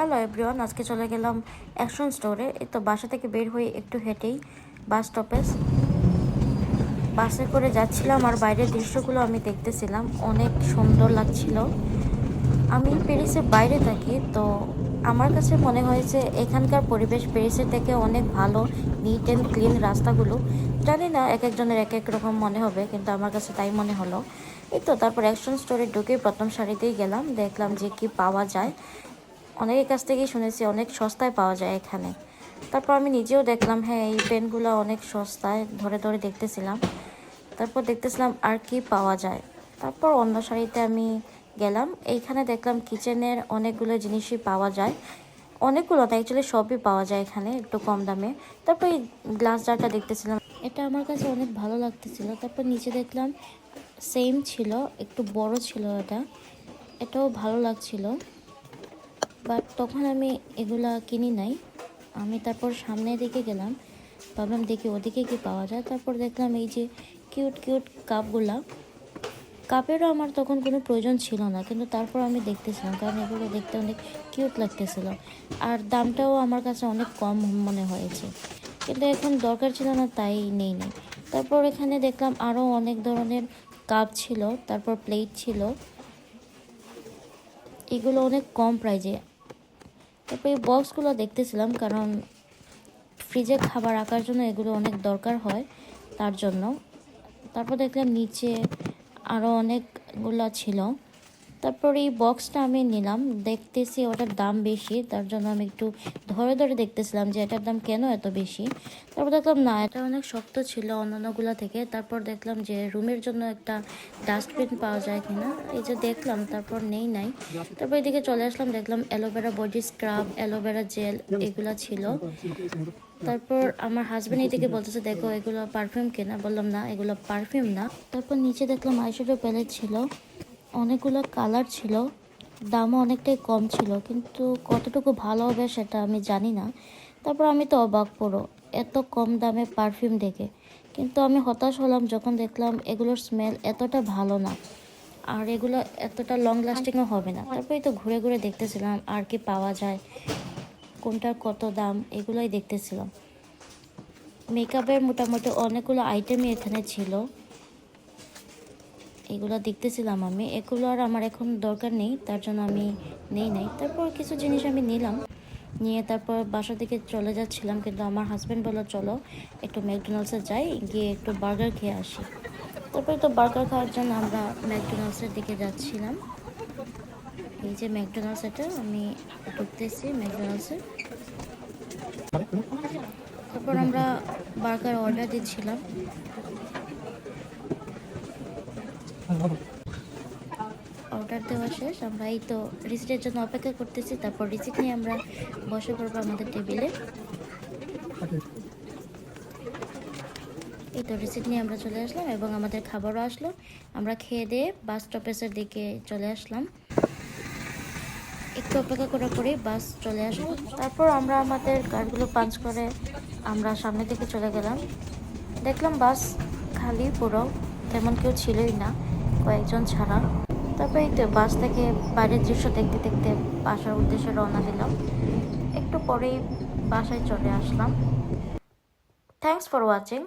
Hello everyone, আজকে চলে গেলাম অ্যাকশন স্টোরে। এই তো বাসা থেকে বের হয়ে একটু হেঁটেই, বাস স্টপেজ। বাসে করে যাচ্ছিলাম আর বাইরের দৃশ্যগুলো আমি দেখতেছিলাম। অনেক সুন্দর লাগছিল। আমি প্যারিসের বাইরে থাকি, তো আমার কাছে মনে হয়েছে এখানকার পরিবেশ প্যারিসের থেকে অনেক ভালো নিট অ্যান্ড ক্লিন রাস্তাগুলো। জানি না, এক একজনের এক এক রকম মনে হবে, কিন্তু আমার কাছে তাই মনে হলো। এই তো তারপর অ্যাকশন স্টোরে ঢুকে প্রথম সারিতেই গেলাম, দেখলাম যে কি পাওয়া যায়। অনেকের কাছ থেকেই শুনেছি, অনেক সস্তায় পাওয়া যায় এখানে। তারপর আমি নিজেও দেখলাম হ্যাঁ এই পেনগুলো অনেক সস্তায়, ধরে ধরে দেখতেছিলাম। তারপর দেখতেছিলাম আর কি পাওয়া যায়। তারপর অন্য শাড়িতে আমি গেলাম, এইখানে দেখলাম কিচেনের অনেকগুলো জিনিসই পাওয়া যায়। অনেকগুলো না অ্যাকচুয়ালি সবই পাওয়া যায় এখানে, একটু কম দামে। তারপর এই গ্লাস জারটা দেখতেছিলাম, এটা আমার কাছে অনেক ভালো লাগতেছিল। তারপর নিচে দেখলাম সেম ছিল, একটু বড় ছিল এটা। এটাও ভালো লাগছিল। বাট তখন আমি এগুলা কিনি নাই। আমি তারপর সামনের দিকে গেলাম, ভাবলাম দেখি ওদিকে কি পাওয়া যায়। তারপর দেখলাম এই যে কিউট কিউট কাপগুলা, কাপেরও আমার তখন কোনো প্রয়োজন ছিল না, কিন্তু তারপর আমি দেখতেছিলাম, কারণ এগুলো দেখতে অনেক কিউট লাগতেছিল। আর দামটাও আমার কাছে অনেক কম মনে হয়েছে। কিন্তু এখন দরকার ছিল না, তাই নেই নেই। তারপর এখানে দেখলাম আরও অনেক ধরনের কাপ ছিল, তারপর প্লেট ছিল। এগুলো অনেক কম প্রাইজে। তারপর এই বক্সগুলো দেখতেছিলাম, কারণ ফ্রিজে খাবার রাখার জন্য এগুলো অনেক দরকার হয় তার জন্য। তারপর দেখলাম নিচে আরও অনেকগুলো ছিল। তারপর এই বক্সটা আমি নিলাম। দেখতেছি ওটার দাম বেশি, তার জন্য আমি একটু ধরে ধরে দেখতেছিলাম যে এটার দাম কেন এত বেশি। তারপর দেখলাম, না, এটা অনেক শক্ত ছিল অন্যান্যগুলো থেকে। তারপর দেখলাম যে রুমের জন্য একটা ডাস্টবিন পাওয়া যায় কিনা। এই যে দেখলাম, তারপর নেই নাই। তারপর এদিকে চলে আসলাম, দেখলাম aloe vera body scrub, aloe vera gel এগুলো ছিল। তারপর আমার হাজব্যান্ড এদিকে বলতেছে, দেখো, এগুলো পারফিউম কেনা। বললাম, না, এগুলো পারফিউম না। তারপর নিচে দেখলাম আইশ্যাডো প্যালেট ছিল। অনেকগুলো কালার ছিল, দামও অনেকটাই কম ছিল, কিন্তু কতটুকু ভালো হবে সেটা আমি জানি না। তারপর আমি তো অবাক পড়ো এত কম দামে পারফিউম দেখে। কিন্তু আমি হতাশ হলাম যখন দেখলাম এগুলোর স্মেল এতটা ভালো না, আর এগুলো এতটা লং লাস্টিংও হবে না। তারপরে তো ঘুরে ঘুরে দেখতেছিলাম আর কি পাওয়া যায়, কোনটার কত দাম, এগুলোই দেখতেছিলাম। মেকআপের মোটামুটি অনেকগুলো আইটেমই এখানে ছিল। এগুলো দেখতেছিলাম আমি। এগুলো আর আমার এখন দরকার নেই, তার জন্য আমি নেই নাই। তারপর কিছু জিনিস আমি নিলাম। নিয়ে তারপর বাসা থেকে চলে যাচ্ছিলাম, কিন্তু আমার হাজব্যান্ড বলল, চলো একটু ম্যাকডোনাল্ডসে যাই, গিয়ে একটু বার্গার খেয়ে আসি। তারপরে তো বার্গার খাওয়ার জন্য আমরা ম্যাকডোনাল্ডসের দিকে যাচ্ছিলাম। এই যে ম্যাকডোনাল্ডস এটা, আমি ঢুকতেছি ম্যাকডোনাল্ডসে। তারপর আমরা বার্গার অর্ডার দিচ্ছিলাম। অর্ডার দেওয়া শেষ, আমরা এই তো রিসিটের জন্য অপেক্ষা করতেছি, তারপর রিসিট নিয়ে আমরা বসে পড়ব আমাদের টেবিলে এই তো রিসিট নিয়ে আমরা চলে আসলাম এবং আমাদের খাবারও আসলো। আমরা খেয়ে দিয়ে বাস স্টপেজের দিকে চলে আসলাম। একটু অপেক্ষা করার পরেই বাস চলে আসলো। তারপর আমরা আমাদের কার্ডগুলো পাঞ্চ করে আমরা সামনের দিকে চলে গেলাম। দেখলাম বাস খালি, পুরো, তেমন কেউ ছিলই না। কয়েকজন ছাড়া। তারপরে এই তো বাস থেকে বাইরের দৃশ্য দেখতে দেখতে বাসার উদ্দেশ্যে রওনা দিলাম। একটু পরেই বাসায় চলে আসলাম। Thanks for watching